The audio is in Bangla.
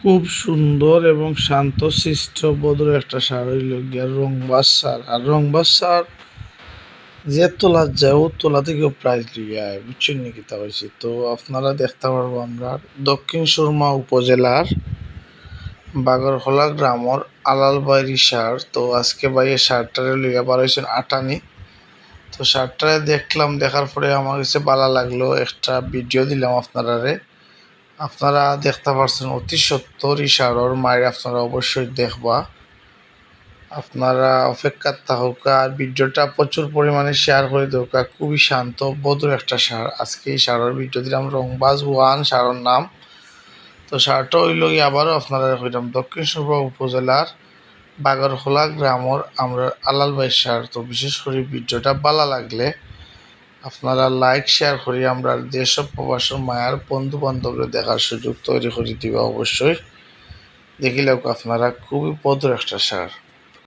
খুব সুন্দর এবং শান্ত শিষ্ট বদর একটা সার হইল গিয়া রংবাস সার আর রংবাস সার যে তোলা যায়, ও তোলা থেকেও প্রাইজ লিয়ে আয়, বুঝছেন নাকি? তা হয়েছে তো আপনারা দেখতে পারব আমরা দক্ষিণ সুরমা উপজেলার বাগরহলা গ্রামর আলাল বাইরি সার তো আজকে ভাইয়ের সারটারে লইয়া বার হয়েছেন আটানি। তো সারটারে দেখলাম, দেখার পরে আমার কাছে ভালো লাগল। একটা ভিডিও দিলাম আপনারারে। আপনারা দেখতে পারছেন, অতি সত্তর ইশারর মায়ের আপনারা অবশ্যই দেখবা। আপনারা অপেক্ষার থাকুকা আর ভিডিওটা প্রচুর পরিমাণে শেয়ার করে দেওকা খুবই শান্ত বদর একটা সার আজকে এই সারের ভিডিও দিলাম রংবাজ ওয়ান সারের নাম। তো সারটা হইল গিয়ে আবারও আপনারা কইলাম দক্ষিণ সুরমা উপজেলার বাগরখোলা গ্রামর আমরা আলাল ভাই সার তো বিশেষ করে ভিডিওটা ভালো লাগলে আপনারা লাইক শেয়ার করি আমরা দেশ প্রবাসের মায়ার বন্ধু বান্ধবরা দেখার সুযোগ তৈরি করে দিবা অবশ্যই। দেখিলেও আপনারা খুবই পদ্র একটা সার